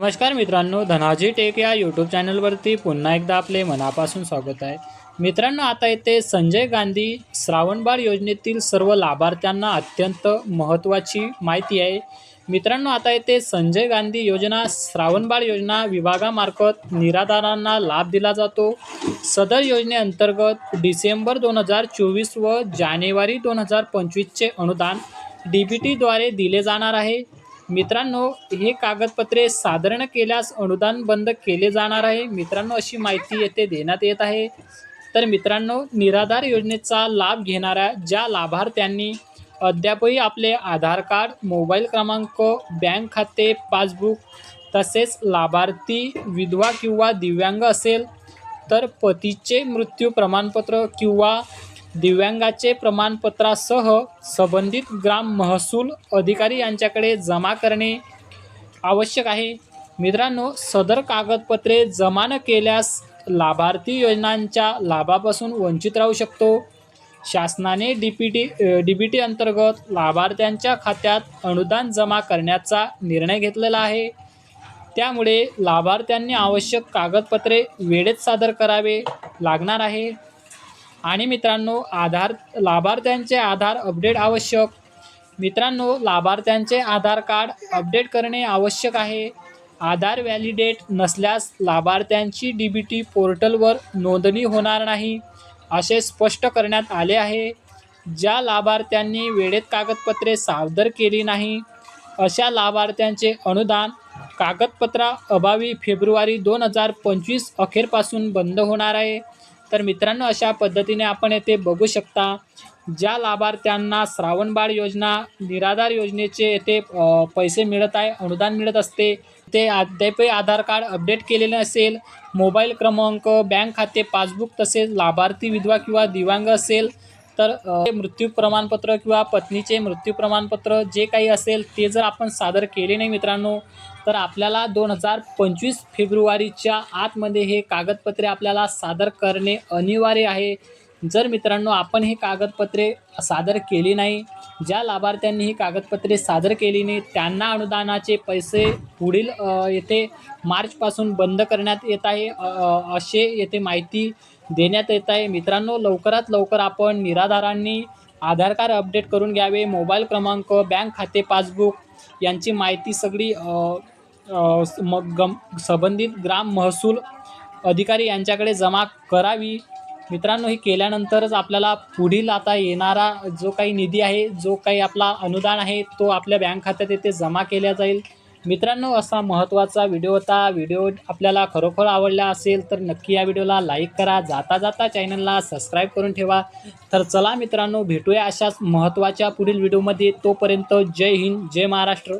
नमस्कार मित्रांनो धनाजी टेक या यूट्यूब चॅनलवरती पुन्हा एकदा आपले मनापासून स्वागत आहे. मित्रांनो आता येथे संजय गांधी श्रावणबाळ योजनेतील सर्व लाभार्थ्यांना अत्यंत महत्त्वाची माहिती आहे. मित्रांनो आता येथे संजय गांधी योजना श्रावणबाळ योजना विभागामार्फत निराधारांना लाभ दिला जातो. सदर योजनेअंतर्गत डिसेंबर दोन हजार चोवीस व जानेवारी दोन हजार पंचवीसचे अनुदान डी बी टीद्वारे दिले जाणार आहे. मित्रांनो हे कागदपत्रे सादर केल्यास अनुदान बंद केले जाणार आहे. मित्रांनो अशी माहिती येथे देण्यात येत आहे. तर मित्रांनो निराधार योजनेचा लाभ घेणाऱ्या ज्या लाभार्थ्यांनी अद्यापही आपले आधार कार्ड मोबाईल क्रमांक बँक खाते पासबुक तसेच लाभार्थी विधवा किंवा दिव्यांग असेल तर पतीचे मृत्यू प्रमाणपत्र किंवा दिव्यांगाचे प्रमाणपत्रासह संबंधित ग्राम महसूल अधिकारी यांच्याकडे जमा करणे आवश्यक आहे. मित्रांनो सदर कागदपत्रे जमा न केल्यास लाभार्थी योजनांच्या लाभापासून वंचित राहू शकतो. शासनाने D P T D B T अंतर्गत लाभार्थ्यांच्या खात्यात अनुदान जमा करण्याचा निर्णय घेतलेला आहे. त्यामुळे लाभार्थ्यांनी आवश्यक कागदपत्रे वेळेत सादर करावे लागणार आहे. आणि मित्रांनो आधार लाभार्थ्यांचे आधार अपडेट आवश्यक. मित्रांनो लाभार्थ्यांचे आधार कार्ड अपडेट करणे आवश्यक आहे. आधार व्हॅलिडेट नसल्यास लाभार्थ्यांची डी बी टी पोर्टलवर नोंदणी होणार नाही असे स्पष्ट करण्यात आले आहे. ज्या लाभार्थ्यांनी वेळेत कागदपत्रे सादर केली नाही अशा लाभार्थ्यांचे अनुदान कागदपत्रा अभावी फेब्रुवारी दोन हजार पंचवीस अखेरपासून बंद होणार आहे. तर मित्रांनो अशा पद्धतीने आपण येथे बघू शकता ज्या लाभार्थ्यांना श्रावणबाळ योजना निराधार योजनेचे येथे पैसे मिळत आहे अनुदान मिळत असते ते अद्यापही आधार कार्ड अपडेट केलेले असेल मोबाईल क्रमांक बँक खाते पासबुक तसेच लाभार्थी विधवा किंवा दिव्यांग असेल तर मृत्यू प्रमाणपत्र किंवा पत्नीचे मृत्यू प्रमाणपत्र जे काही असेल ते जर आपण सादर केले नाही मित्रांनो तर आपल्याला दोन हजार पंचवीस फेब्रुवारीच्या आतमध्ये हे कागदपत्रे आपल्याला सादर करणे अनिवार्य आहे. जर मित्रांनो आपण हे कागदपत्रे सादर केली नाही ज्या लाभार्थ्यांनी ही कागदपत्रे सादर केली नाही त्यांना अनुदानाचे पैसे पुढील येथे मार्चपासून बंद करण्यात येत आहे असे येथे माहिती देण्यात येत आहे. मित्रांनो लवकरात लवकर आपण निराधारांनी आधार कार्ड अपडेट करून घ्यावे. मोबाईल क्रमांक बँक खाते पासबुक यांची माहिती सगळी मग गम संबंधित ग्राम महसूल अधिकारी यांच्याकडे जमा करावी. मित्रांनो हे केल्यानंतरच आपल्याला पुढील आता येणारा जो काही निधी आहे जो काही आपला अनुदान आहे तो आपल्या बँक खात्यात येथे जमा केला जाईल. मित्रांनो असा महत्त्वाचा व्हिडिओ होता. व्हिडिओ आपल्याला खरोखर आवडला असेल तर नक्की या व्हिडिओला लाईक करा. जाता जाता चॅनलला सबस्क्राईब करून ठेवा. तर चला मित्रांनो भेटूया अशाच महत्त्वाच्या पुढील व्हिडिओमध्ये. तोपर्यंत जय हिंद जय महाराष्ट्र.